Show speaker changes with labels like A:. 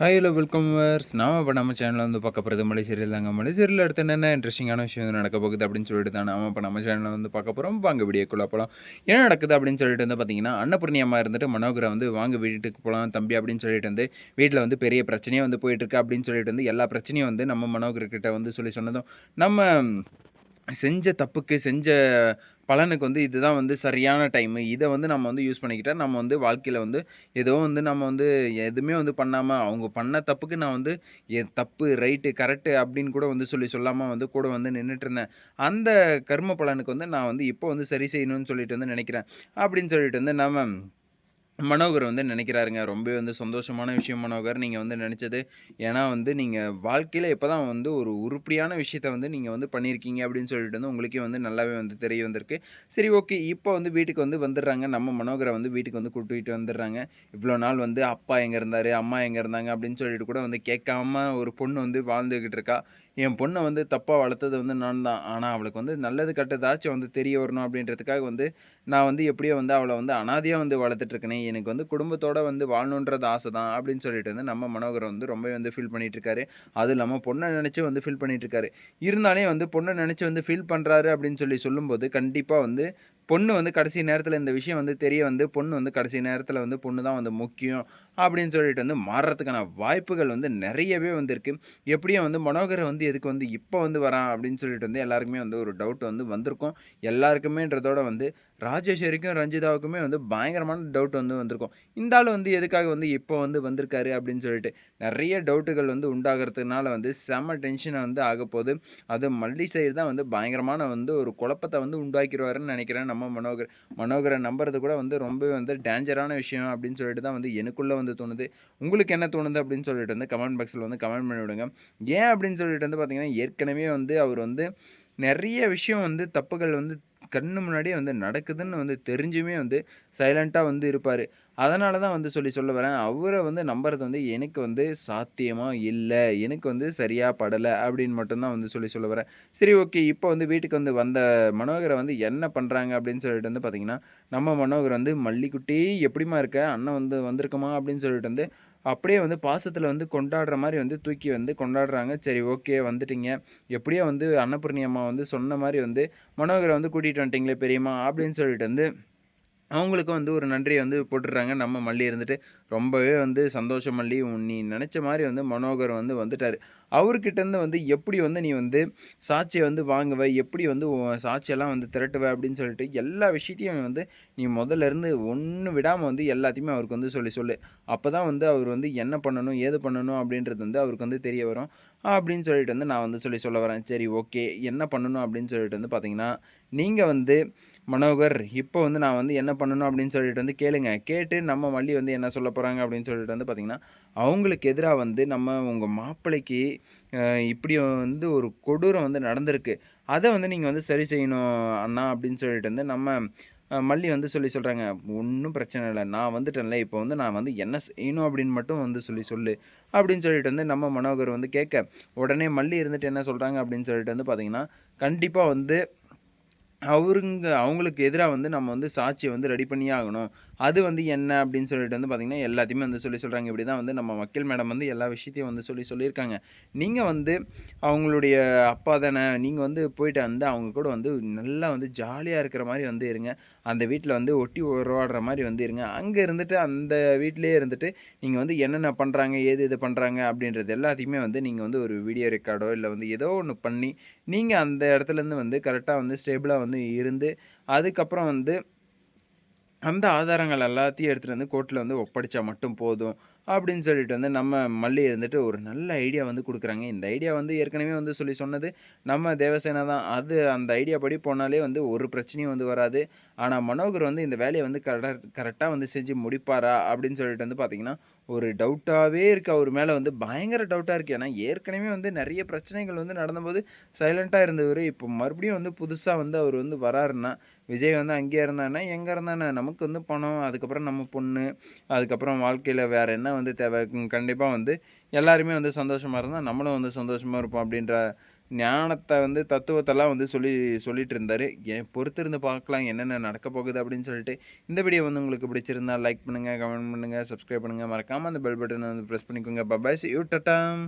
A: Hi hello welcome verse நாம இப்போ நம்ம சேனலில் வந்து பார்க்க போகிறது மலை சீரியல் தாங்க. மலை சீரியல் அடுத்து என்னென்ன இன்ட்ரெஸ்டிங்கான விஷயம் வந்து நடக்க போகுது அப்படின்னு சொல்லிட்டு தான் நாம் இப்போ நம்ம சேனலில் வந்து பார்க்க போகிறோம் வாங்க வீடியோக்குள்ளே போகலாம் என்ன நடக்குது அப்படின்னு சொல்லிட்டு வந்து பார்த்தீங்கன்னா அன்னபூர்ணியம்மா இருந்துட்டு மனோகரை வந்து வாங்க வீட்டுக்கு போகலாம் தம்பி அப்படின்னு சொல்லிட்டு வந்து வீட்டில் வந்து பெரிய பிரச்சனையே வந்து போயிட்டுருக்கு அப்படின்னு சொல்லிட்டு வந்து எல்லா பிரச்சனையும் வந்து நம்ம மனோகர்கிட்ட வந்து சொல்லி சொன்னதும் நம்ம செஞ்ச தப்புக்கு செஞ்ச பலனுக்கு வந்து இதுதான் வந்து சரியான டைமு இதை வந்து நம்ம வந்து யூஸ் பண்ணிக்கிட்டால் நம்ம வந்து வாழ்க்கையில் வந்து ஏதோ வந்து நம்ம வந்து எதுவுமே வந்து பண்ணாமல் அவங்க பண்ண தப்புக்கு நான் வந்து என் தப்பு ரைட்டு கரெக்டு அப்படின்னு கூட வந்து சொல்லி சொல்லாமல் வந்து கூட வந்து நின்றுட்டு இருந்தேன். அந்த கர்ம பலனுக்கு வந்து நான் வந்து இப்போ வந்து சரி செய்யணும்னு சொல்லிட்டு வந்து நினைக்கிறேன். அப்படின்னு சொல்லிட்டு வந்து நம்ம மனோகர் வந்து நினைக்கிறாருங்க. ரொம்பவே வந்து சந்தோஷமான விஷயம் மனோகர். நீங்கள் வந்து நினச்சது ஏன்னா வந்து நீங்கள் வாழ்க்கையில் இப்போ தான் வந்து ஒரு உருப்படியான விஷயத்த வந்து நீங்கள் வந்து பண்ணியிருக்கீங்க அப்படின்னு சொல்லிட்டு வந்து உங்களுக்கே வந்து நல்லாவே வந்து தெரிய வந்திருக்கு. சரி ஓகே. இப்போ வந்து வீட்டுக்கு வந்து வந்துடுறாங்க. நம்ம மனோகரை வந்து வீட்டுக்கு வந்து கூட்டிகிட்டு வந்துடுறாங்க. இவ்வளோ நாள் வந்து அப்பா எங்கே இருந்தார்? அம்மா எங்கே இருந்தாங்க? அப்படின்னு சொல்லிட்டு கூட வந்து கேட்காம ஒரு பொண்ணு வந்து வாழ்ந்துக்கிட்டு இருக்கா? என் பொண்ணை வந்து தப்பாக வளர்த்தது வந்து நான் தான் ஆனால் அவளுக்கு வந்து நல்லது கெட்டதாச்சும் வந்து தெரிய வரணும் அப்படின்றதுக்காக வந்து நான் வந்து எப்படியோ வந்து அவளை வந்து அனாதையாக வந்து வளர்த்துட்ருக்கேனே எனக்கு வந்து குடும்பத்தோடு வந்து வாழணுன்றது ஆசை தான் அப்படின்னு சொல்லிட்டு வந்து நம்ம மனோகர் வந்து ரொம்ப வந்து ஃபீல் பண்ணிகிட்ருக்காரு அதுவும் இல்லாமல் பொண்ணை நினச்சி வந்து ஃபீல் பண்ணிகிட்ருக்காரு இருந்தாலே வந்து பொண்ணை நினச்சி வந்து ஃபீல் பண்ணுறாரு அப்படின்னு சொல்லி சொல்லும்போது கண்டிப்பாக வந்து பொண்ணு வந்து கடைசி நேரத்தில் இந்த விஷயம் வந்து தெரிய வந்து பொண்ணு வந்து கடைசி நேரத்தில் வந்து பொண்ணு தான் வந்து முக்கியம். அப்படின்னு சொல்லிட்டு வந்து மாறுறதுக்கான வாய்ப்புகள் வந்து நிறையவே வந்திருக்கு. எப்படியும் வந்து மனோகரை வந்து எதுக்கு வந்து இப்போ வந்து வரான் அப்படின்னு சொல்லிட்டு வந்து எல்லாருக்குமே வந்து ஒரு டவுட் வந்து வந்திருக்கும். எல்லாருக்குமேன்றதோட வந்து ராஜேஸ்வரிக்கும் ரஞ்சிதாவுக்குமே வந்து பயங்கரமான டவுட் வந்து வந்திருக்கும். இந்த ஆள் வந்து எதுக்காக வந்து இப்போ வந்து வந்திருக்காரு அப்படின்னு சொல்லிட்டு நிறைய டவுட்டுகள் வந்து உண்டாகிறதுனால வந்து செம்ம டென்ஷனை வந்து ஆக போகுது. அது மல்லி சைடு தான் வந்து பயங்கரமான வந்து ஒரு குழப்பத்தை வந்து உண்டாக்கிடுவாருன்னு நினைக்கிறேன் நம்ம மனோகர். மனோகரை நம்புறது கூட வந்து ரொம்ப வந்து டேஞ்சரான விஷயம் அப்படின்னு சொல்லிட்டு தான் வந்து எனக்குள்ளே வந்து தோணுது. உங்களுக்கு என்ன தோணுது அப்படின்னு சொல்லிட்டு வந்து கமெண்ட் பாக்ஸில் வந்து கமெண்ட் பண்ணி விடுங்க. ஏன் அப்படின்னு சொல்லிட்டு வந்து பார்த்திங்கன்னா ஏற்கனவே வந்து அவர் வந்து நிறைய விஷயம் வந்து தப்புகள் வந்து கண்ணு முன்னாடியே வந்து நடக்குதுன்னு வந்து தெரிஞ்சுமே வந்து சைலண்ட்டாக வந்து இருப்பார். அதனால தான் வந்து சொல்லி சொல்ல வரேன். அவரை வந்து நம்புறது வந்து எனக்கு வந்து சாத்தியமாக இல்லை. எனக்கு வந்து சரியாக படலை அப்படின்னு மட்டும்தான் வந்து சொல்லி சொல்ல வரேன். சரி ஓகே. இப்போ வந்து வீட்டுக்கு வந்து வந்த மனோகரை வந்து என்ன பண்ணுறாங்க அப்படின்னு சொல்லிட்டு வந்து பார்த்திங்கன்னா நம்ம மனோகர் வந்து மல்லிக்குட்டி எப்படிமா இருக்க? அண்ணன் வந்து வந்திருக்குமா? அப்படின்னு சொல்லிட்டு வந்து அப்படியே வந்து பாசத்தில் வந்து கொண்டாடுற மாதிரி வந்து தூக்கி வந்து கொண்டாடுறாங்க. சரி ஓகே. வந்துட்டீங்க. எப்படியோ வந்து அன்னபூர்ணி அம்மா வந்து சொன்ன மாதிரி வந்து மனோகரை வந்து கூட்டிகிட்டு வந்துட்டீங்களே பெரியம்மா அப்படின்னு சொல்லிட்டு வந்து அவங்களுக்கும் வந்து ஒரு நன்றியை வந்து போட்டுடுறாங்க. நம்ம மல்லி இருந்துட்டு ரொம்பவே வந்து சந்தோஷம் மல்லி. நீ நினச்ச மாதிரி வந்து மனோகர் வந்து வந்துட்டார். அவர்கிட்டருந்து வந்து எப்படி வந்து நீ வந்து சாட்சியை வந்து வாங்குவ? எப்படி வந்து சாட்சியெல்லாம் வந்து திரட்டுவ? அப்படின்னு சொல்லிட்டு எல்லா விஷயத்தையும் வந்து நீ முதல்ல இருந்து ஒன்று விடாமல் வந்து எல்லாத்தையுமே அவருக்கு வந்து சொல்லி சொல்லு. அப்போ தான் வந்து அவர் வந்து என்ன பண்ணணும்? ஏது பண்ணணும்? அப்படின்றது வந்து அவருக்கு வந்து தெரிய வரும். அப்படின்னு சொல்லிட்டு வந்து நான் வந்து சொல்லி சொல்ல வரேன். சரி ஓகே. என்ன பண்ணணும்? அப்படின்னு சொல்லிட்டு வந்து பார்த்தீங்கன்னா நீங்கள் வந்து மனோகர் இப்போ வந்து நான் வந்து என்ன பண்ணணும் அப்படின்னு சொல்லிட்டு வந்து கேளுங்க. கேட்டு நம்ம மல்லி வந்து என்ன சொல்ல போகிறாங்க அப்படின்னு சொல்லிட்டு வந்து பார்த்திங்கன்னா அவங்களுக்கு எதிராக வந்து நம்ம உங்கள் மாப்பிள்ளைக்கு இப்படி வந்து ஒரு கொடூரம் வந்து நடந்திருக்கு. அதை வந்து நீங்கள் வந்து சரி செய்யணும் அண்ணா அப்படின்னு சொல்லிட்டு வந்து நம்ம மல்லி வந்து சொல்லி சொல்கிறாங்க ஒன்றும் பிரச்சனை இல்லை. நான் வந்துட்டேன்ல. இப்போ வந்து நான் வந்து என்ன செய்யணும் அப்படின்னு மட்டும் வந்து சொல்லி சொல்லு. அப்படின்னு சொல்லிட்டு வந்து நம்ம மனோகர் வந்து கேட்க உடனே மல்லி இருந்துட்டு என்ன சொல்கிறாங்க அப்படின்னு சொல்லிட்டு வந்து பார்த்திங்கன்னா கண்டிப்பாக வந்து அவருங்க அவங்களுக்கு எதிராக வந்து நம்ம வந்து சாட்சியை வந்து ரெடி பண்ணியே ஆகணும். அது வந்து என்ன அப்படின்னு சொல்லிட்டு வந்து பார்த்திங்கன்னா எல்லாத்தையுமே வந்து சொல்லி சொல்கிறாங்க இப்படி தான் வந்து நம்ம மக்கள் மேடம் வந்து எல்லா விஷயத்தையும் வந்து சொல்லி சொல்லியிருக்காங்க. நீங்கள் வந்து அவங்களுடைய அப்பா தானே நீங்கள் வந்து போயிட்டு வந்து அவங்க கூட வந்து நல்லா வந்து ஜாலியாக இருக்கிற மாதிரி வந்து இருங்க. அந்த வீட்டில் வந்து ஒட்டி உருவாடுற மாதிரி வந்து இருங்க. அங்கே இருந்துட்டு அந்த வீட்டிலே இருந்துட்டு நீங்கள் வந்து என்னென்ன பண்ணுறாங்க ஏது இது பண்ணுறாங்க அப்படின்றது எல்லாத்தையுமே வந்து நீங்கள் வந்து ஒரு வீடியோ ரெக்கார்டோ இல்லை வந்து ஏதோ ஒன்று பண்ணி நீங்கள் அந்த இடத்துலேருந்து வந்து கரெக்டாக வந்து ஸ்டேபிளாக வந்து இருந்து அதுக்கப்புறம் வந்து அந்த ஆதாரங்கள் எல்லாத்தையும் எடுத்துகிட்டு வந்து கோர்ட்டில் வந்து ஒப்படைச்சா மட்டும் போதும் அப்படின்னு சொல்லிட்டு வந்து நம்ம மல்லி இருந்துட்டு ஒரு நல்ல ஐடியா வந்து கொடுக்குறாங்க. இந்த ஐடியா வந்து ஏற்கனவே வந்து சொல்லி சொன்னது நம்ம தேவசேனா தான். அது அந்த ஐடியா படி போனாலே வந்து ஒரு பிரச்சனையும் வந்து வராது. ஆனால் மனோகர் வந்து இந்த வேலையை வந்து கரெக்டாக கரெக்டாக வந்து செஞ்சு முடிப்பாரா அப்படின்னு சொல்லிட்டு வந்து பார்த்திங்கன்னா ஒரு டவுட்டாகவே இருக்குது அவர் மேலே வந்து பயங்கர டவுட்டாக இருக்குது ஏன்னா ஏற்கனவே வந்து நிறைய பிரச்சனைகள் வந்து நடந்தபோது சைலண்ட்டாக இருந்தவர். இப்போ மறுபடியும் வந்து புதுசாக வந்து அவர் வந்து வராருன்னா விஜய் வந்து அங்கேயே இருந்தானா எங்கே இருந்தானே? நமக்கு வந்து பணம் அதுக்கப்புறம் நம்ம பொண்ணு அதுக்கப்புறம் வாழ்க்கையில் வேறு என்ன வந்து தேவை? கண்டிப்பாக வந்து எல்லாருமே வந்து சந்தோஷமாக இருந்தால் நம்மளும் வந்து சந்தோஷமாக இருப்போம் அப்படின்ற ஞானத்தை வந்து தத்துவத்தெல்லாம் வந்து சொல்லி சொல்லிட்டு இருந்தார் ஏன் பொறுத்திருந்து பார்க்கலாம் என்னென்ன நடக்க போகுது அப்படின்னு சொல்லிட்டு இந்த வீடியோ வந்து உங்களுக்கு பிடிச்சிருந்தா லைக் பண்ணுங்கள் கமெண்ட் பண்ணுங்கள் சப்ஸ்கிரைப் பண்ணுங்கள் மறக்காமல் அந்த பெல் பட்டனை வந்து ப்ரெஸ் பண்ணிக்கோங்க. Bye bye you டட்டாம்